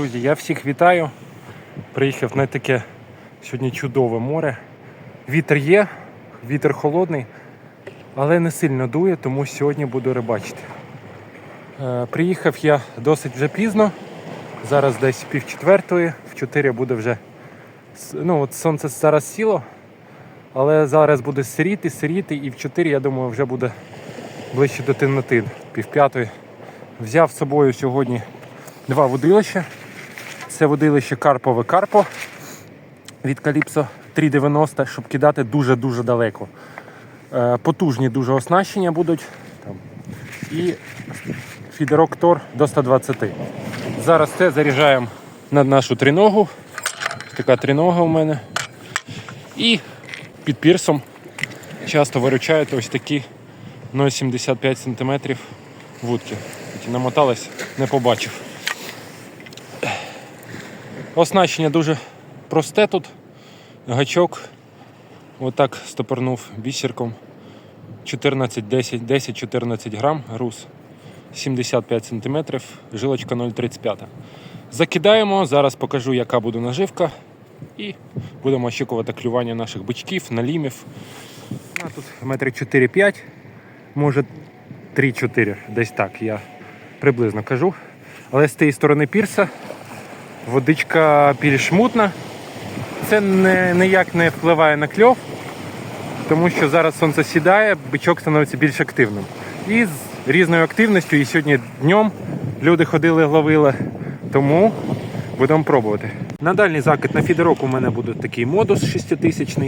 Друзі, я всіх вітаю. Приїхав на таке сьогодні чудове море. Вітер є, вітер холодний, але не сильно дує, тому сьогодні буду рибачити. Е, приїхав я досить вже пізно. Зараз десь пів четвертої, в 4 буде вже. Ну, от сонце зараз сіло, але зараз буде сиріти, сиріти, і в 4, я думаю, вже буде ближче до темноти, пів п'ятої. Взяв з собою сьогодні два водилища. Це водилище Карпове Карпо від Calypso 390, щоб кидати дуже-дуже далеко. Е, Потужні дуже оснащення будуть. Там. І фідерок Тор до 120. Зараз це заряджаємо на нашу триногу. Така тринога у мене. І під пірсом часто виручають ось такі 0,75 см вудки. Намоталась, не побачив. Оснащення дуже просте тут. Гачок. Отак стопорнув бісерком. 14, 10, 10-14 грам груз. 75 см, жилочка 0,35. Закидаємо, зараз покажу, яка буде наживка. І будемо очікувати клювання наших бичків, налімів. А тут метри 4-5, може 3-4, десь так, я приблизно кажу. Але з тієї сторони пірса водичка більш мутна. Це не, ніяк не впливає на кльов, тому що зараз сонце сідає, бичок становиться більш активним. І з різною активністю, і сьогодні днем люди ходили, ловили, тому будемо пробувати. На дальній закид на фідерок у мене буде такий модус 6000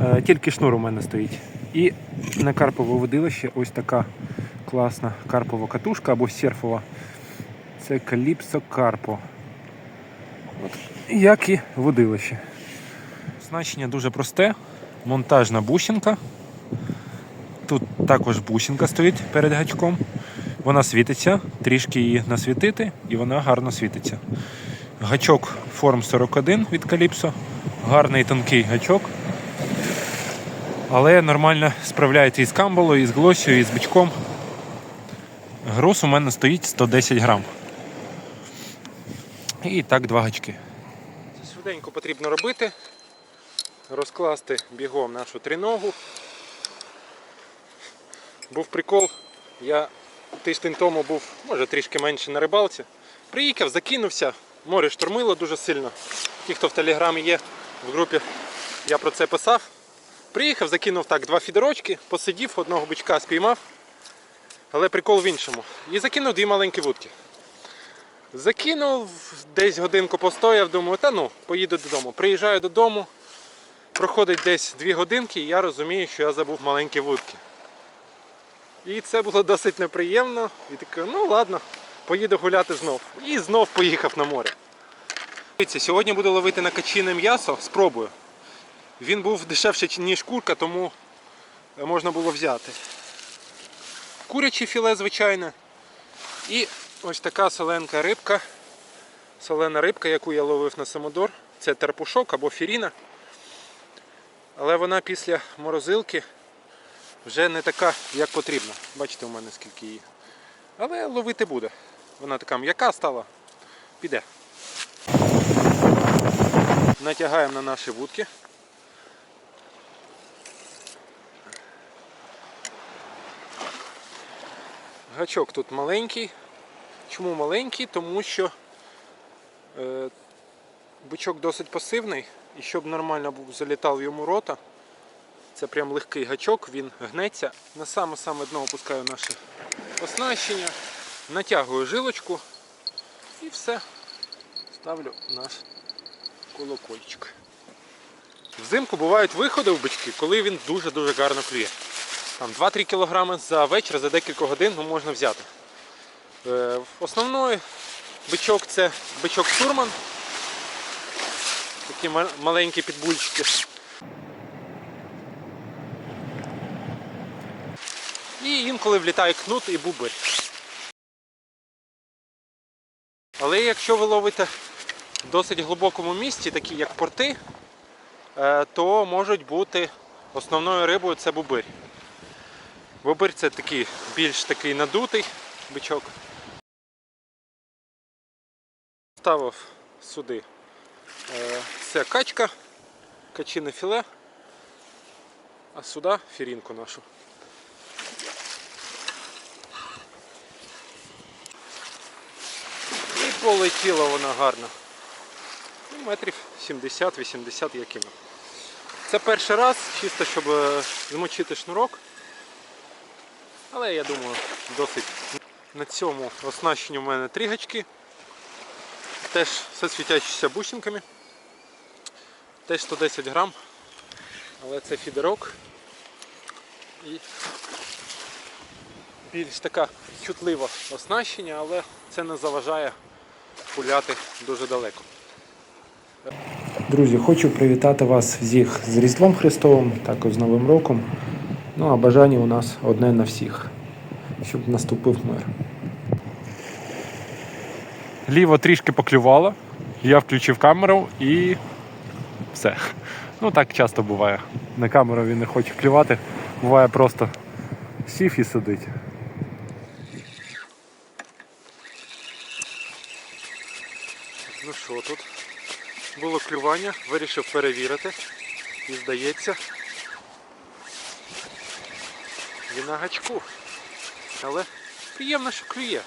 Е, Тільки шнур у мене стоїть. І на карпове водилище ось така класна карпова катушка або серфова. Це Calypso Carpo. Як і водилище. Оснащення дуже просте. Монтажна бусинка. Тут також бусинка стоїть перед гачком. Вона світиться, трішки її насвітити і вона гарно світиться. Гачок Form 41 від Calypso. Гарний тонкий гачок. Але нормально справляється і з камбалою, і з глосію, і з бичком. Груз у мене стоїть 110 грам. І так два гачки. Швиденько потрібно робити. Розкласти бігом нашу триногу. Був прикол. Я тиждень тому був, може трішки менше на рибалці. Приїхав, закинувся, море штормило дуже сильно. Ті, хто в телеграмі є в групі, я про це писав. Приїхав, закинув так два фідерочки, посидів, одного бичка спіймав. Але прикол в іншому. І закинув дві маленькі вудки. Закинув, десь годинку постояв, думаю, та ну, поїду додому. Приїжджаю додому, проходить десь дві годинки, і я розумію, що я забув маленькі вудки. І це було досить неприємно. І таке, ну ладно, поїду гуляти знов. І знов поїхав на море. Сьогодні буду ловити на качине м'ясо, спробую. Він був дешевше, ніж курка, тому можна було взяти. Куряче філе, звичайне. І ось така соленка рибка. Солена рибка, яку я ловив на самодор. Це терпушок або фіріна. Але вона після морозилки вже не така, як потрібно. Бачите, у мене скільки її. Але ловити буде. Вона така м'яка стала. Піде. Натягаємо на наші вудки. Гачок тут маленький. Чому маленький? Тому що е, бичок досить пасивний і щоб нормально залітав йому рота, це прям легкий гачок, він гнеться. На саме-саме дно опускаю наше оснащення, натягую жилочку і все. Ставлю наш колокольчик. Взимку бувають виходи в бички, коли він дуже-дуже гарно клює. Там 2-3 кг за вечір, за декілька годин можна взяти. Е, основний бичок це бичок штурман. Такі маленькі підбульчики. І інколи влітає кнут і бубир. Але якщо ви ловите в досить глибокому місці, такі як порти, е, то можуть бути основною рибою це бубир. Бобир це такий більш такий надутий бичок. Ставив сюди е, це качка, качине філе, а сюди фірінку нашу. І полетіла вона гарно. Ну, метрів 70-80 я кинув. Це перший раз, чисто щоб е, змочити шнурок. Але я думаю, досить. На цьому оснащенні у мене три гачки. Теж все світячися бусинками. Теж 110 грам. Але це фідерок. І більш така чутлива оснащення, але це не заважає пуляти дуже далеко. Друзі, хочу привітати вас всіх з Різдвом Христовим, також з Новим роком. Ну а бажання у нас одне на всіх, щоб наступив мир. Ліво трішки поклювало, я включив камеру і все. Ну так часто буває. На камеру він не хоче клювати, буває просто сів і сидить. Ну що тут? Було клювання, вирішив перевірити. І здається, він на гачку. Але приємно, що клює.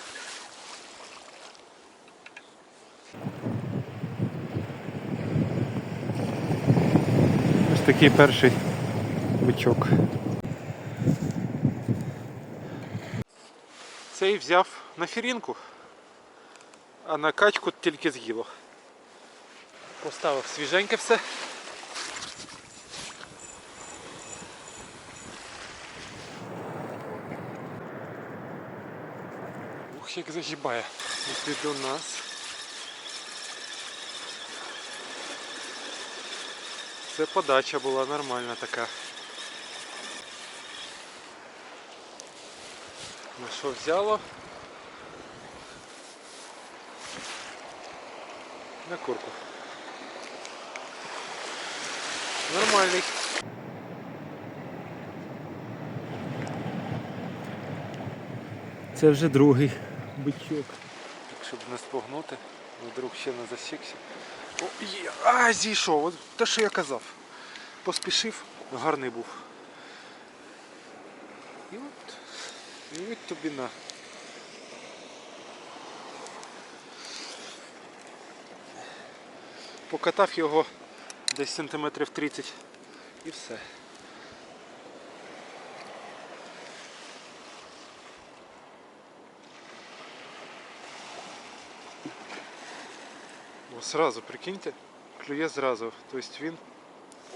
Такий перший бичок. Цей взяв на фірінку, а на качку тільки з'їло. Поставив свіженьке все. Ух, як загибає. Іди до нас. Це подача була нормальна така. Ну що взяло? На курку. Нормальний. Це вже другий бичок. Так, щоб не спогнути, вдруг ще не засікся. Є. А, зійшов. От те, що я казав. Поспішив, гарний був. І от, і от тобі на. Покатав його десь сантиметрів 30 і все. сразу, прикиньте, клює зразу. Тобто він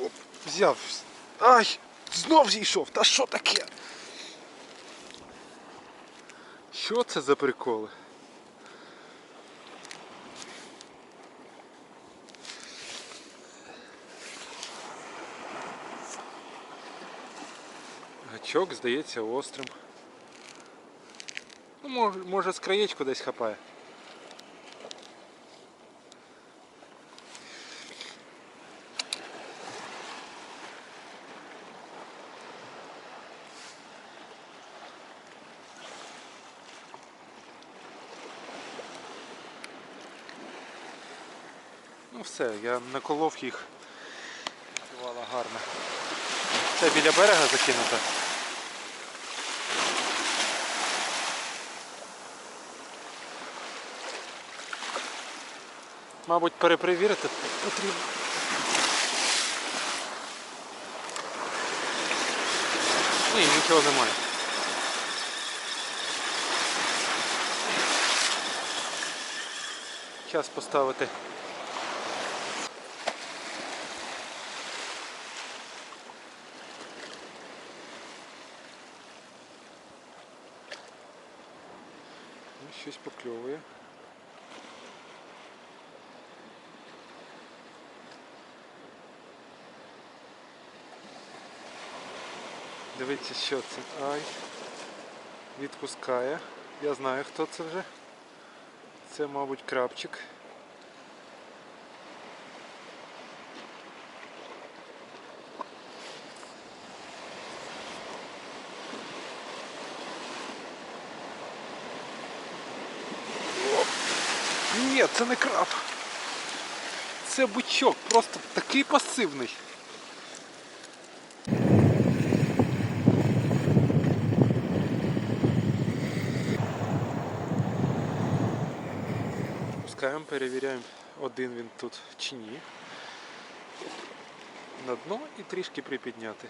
оп, взяв. Ай! Знов зійшов! Та що таке? Що це за приколи? Гачок, здається, острим. Ну, може, може з краєчку десь хапає. Ну все, я наколов їх. Працювала гарно. Це біля берега закинуто. Мабуть, перепровірити потрібно. Ні, нічого немає. Час поставити. Щось покльовує. Дивіться, що це. Ай. Відпускає. Я знаю, хто це вже. Це, мабуть, крабчик. Ні, це не краб. Це бичок, просто такий пасивний. Пускаємо, перевіряємо, один він тут чи ні. На дно і трішки припідняти.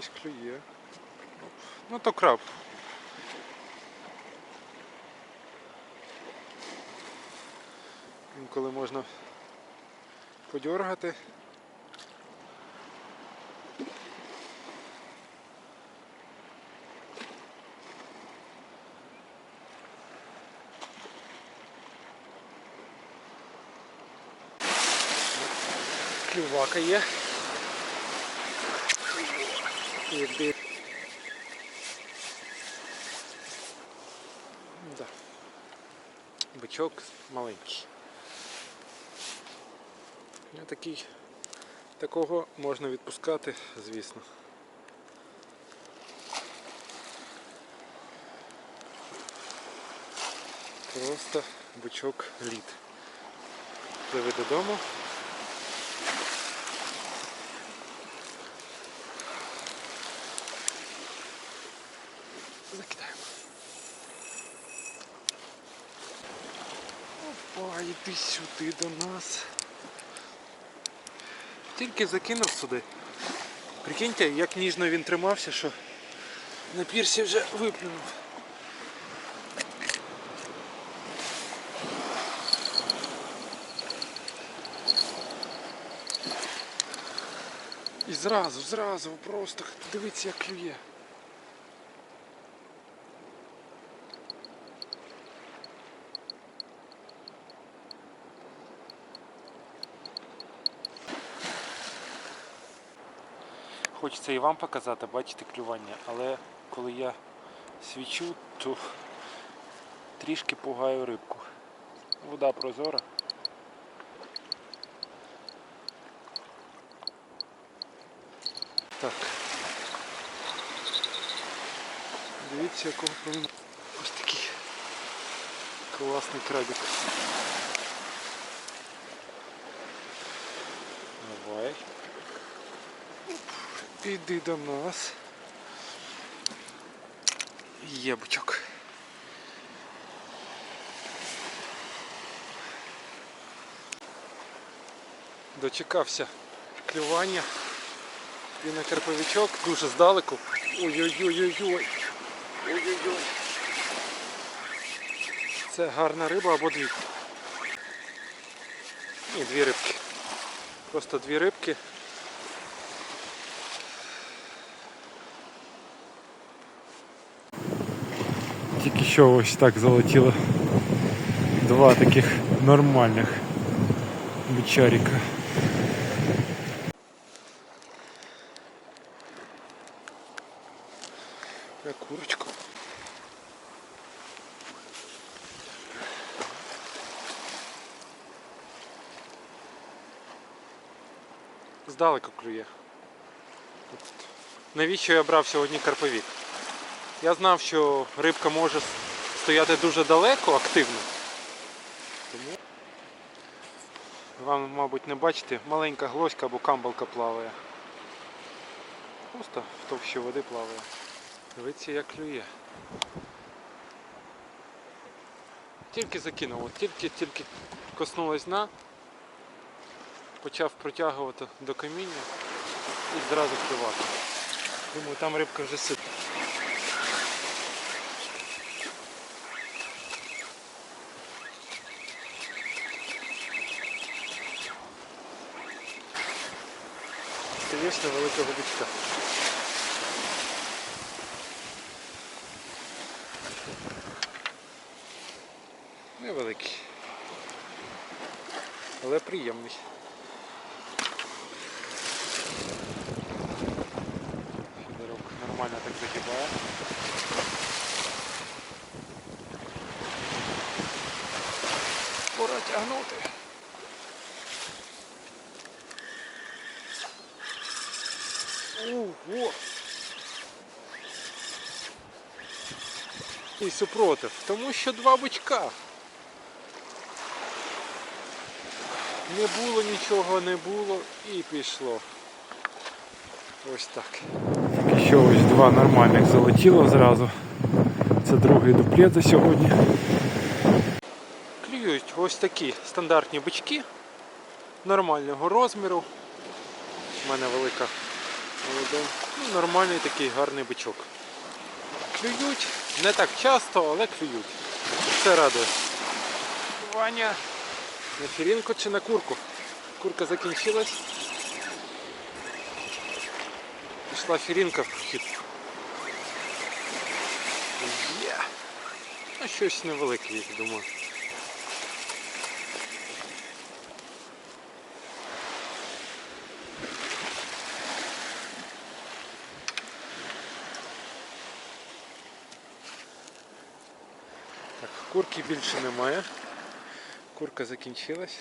Щось клює. Ну то краб. Інколи можна подьоргати. Клювака є. Іди. Да. Бичок маленький. Ну, такий, такого можна відпускати, звісно. Просто бичок лід. Пливи додому. Закидаємо. Опа, йди сюди до нас. Тільки закинув сюди. Прикиньте, як ніжно він тримався, що на пірсі вже виплюнув. І зразу, зразу, просто дивіться, як клює. Хочеться і вам показати, бачите клювання, але коли я свічу, то трішки пугаю рибку. Вода прозора. Так. Дивіться, якого повинен. Ось такий класний крабик. Іди до нас. Є бичок. Дочекався клювання. І на карповичок дуже здалеку. Ой-ой-ой-ой-ой. Ой-ой-ой. Це гарна риба або дві. Ні, дві рибки. Просто дві рибки. Тільки що ось так залетіло два таких нормальних бичарика. Я курочку. Здалеку клює. Навіщо я брав сьогодні карповік? Я знав, що рибка може стояти дуже далеко, активно. Тому вам, мабуть, не бачите, маленька глоська або камбалка плаває. Просто в товщі води плаває. Дивіться, як клює. Тільки закинув, тільки-тільки коснулась дна, почав протягувати до каміння і зразу клювати. Думаю, там рибка вже сидить. Звісно, великого бичка. Невеликий. Але приємний. Фідерок нормально так загибає. І супротив, тому що два бичка. Не було нічого, не було і пішло. Ось так. І ще ось два нормальних залетіло зразу. Це другий дуплет за сьогодні. Клюють ось такі стандартні бички нормального розміру. У мене велика. Ну, нормальний такий гарний бичок. Клюють не так часто, але клюють. Це радує. Ваня. На фірінку чи на курку? Курка закінчилась. Пішла фірінка в прохід. Є. Ну, щось невелике, я думаю. Так, курки більше немає. Курка закінчилась.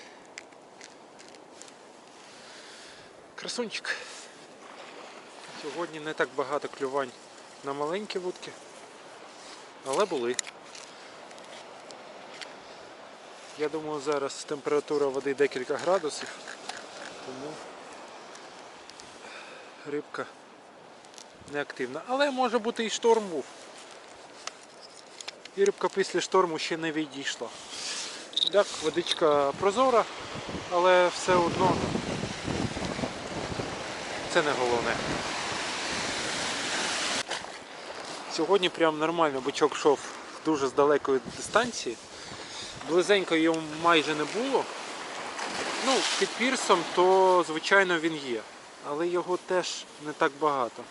Красунчик. Сьогодні не так багато клювань на маленькі вудки, але були. Я думаю, зараз температура води декілька градусів, тому рибка не активна. Але може бути і шторм був. І рибка після шторму ще не відійшла. Так, водичка прозора, але все одно це не головне. Сьогодні прям нормально бичок йшов дуже з далекої дистанції. Близенько його майже не було. Ну, під пірсом, то звичайно він є, але його теж не так багато.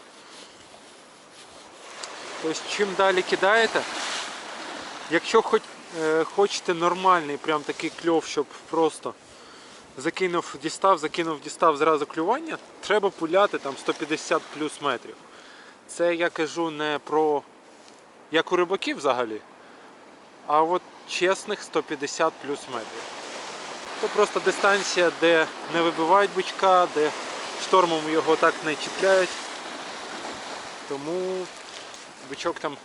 Тобто чим далі кидаєте, якщо хоч, е, хочете нормальний прям такий кльов, щоб просто закинув, дістав, закинув, дістав зразу клювання, треба пуляти там 150 плюс метрів. Це я кажу не про як у рибаків взагалі, а от чесних 150 плюс метрів. Це просто дистанція, де не вибивають бичка, де штормом його так не чіпляють. Тому бичок там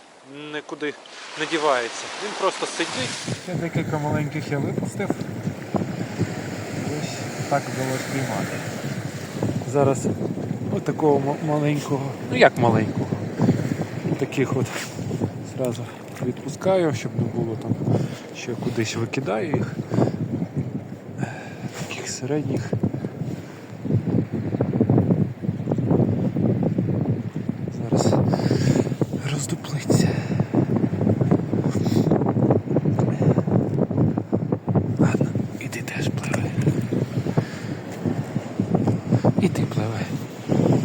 нікуди не дівається. Він просто сидить. Декілька маленьких я випустив. Ось так вдалося піймати. Зараз от такого маленького, ну як маленького, таких от зразу відпускаю, щоб не було там, що я кудись викидаю їх. Таких середніх. Зараз роздуплиться. Ладно, іди теж пливи. І ти пливи.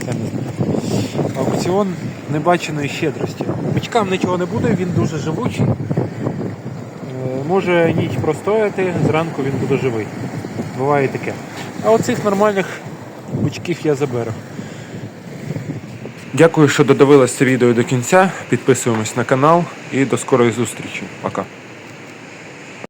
Я не знаю. Аукціон небаченої щедрості. Бичкам нічого не буде, він дуже живучий. Е, Може ніч простояти, зранку він буде живий. Буває таке. А оцих нормальних бичків я заберу. Дякую, що додивились це відео до кінця. Підписуємось на канал і до скорої зустрічі.